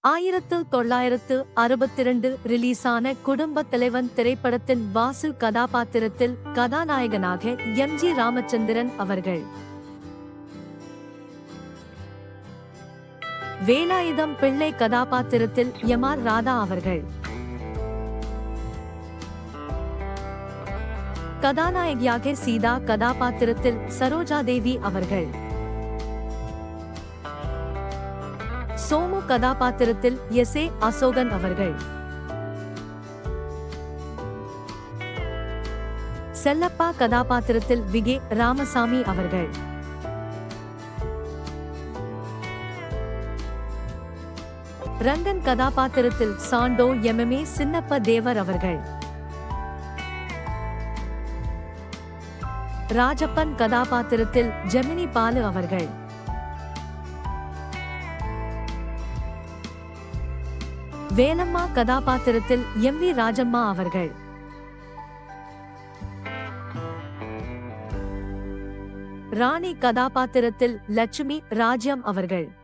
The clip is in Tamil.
ஆயிரத்து தொள்ளாயிரத்து அறுபத்திரண்டு ரிலீஸான குடும்ப தலைவன் திரைப்படத்தின் வாசு கதாபாத்திரத்தில் கதாநாயகனாக எம் ஜி ராமச்சந்திரன் அவர்கள். வேலாயுதம் பிள்ளை கதாபாத்திரத்தில் எம் ஆர் ராதா அவர்கள். கதாநாயகியாக சீதா கதாபாத்திரத்தில் சரோஜா தேவி அவர்கள். சோமு கதாபாத்திரத்தில் எஸ் ஏ அசோகன் அவர்கள். செல்லப்பா கதாபாத்திரத்தில் விகே ராமசாமி அவர்கள். ரங்கன் கதாபாத்திரத்தில் சாண்டோ எம்எம்ஏ சின்னப்ப தேவர் அவர்கள். ராஜப்பன் கதாபாத்திரத்தில் ஜெமினி பாலு அவர்கள். வேலம்மா கதாபாத்திரத்தில் எம் வி ராஜம்மா அவர்கள். ராணி கதாபாத்திரத்தில் லட்சுமி ராஜ்யம் அவர்கள்.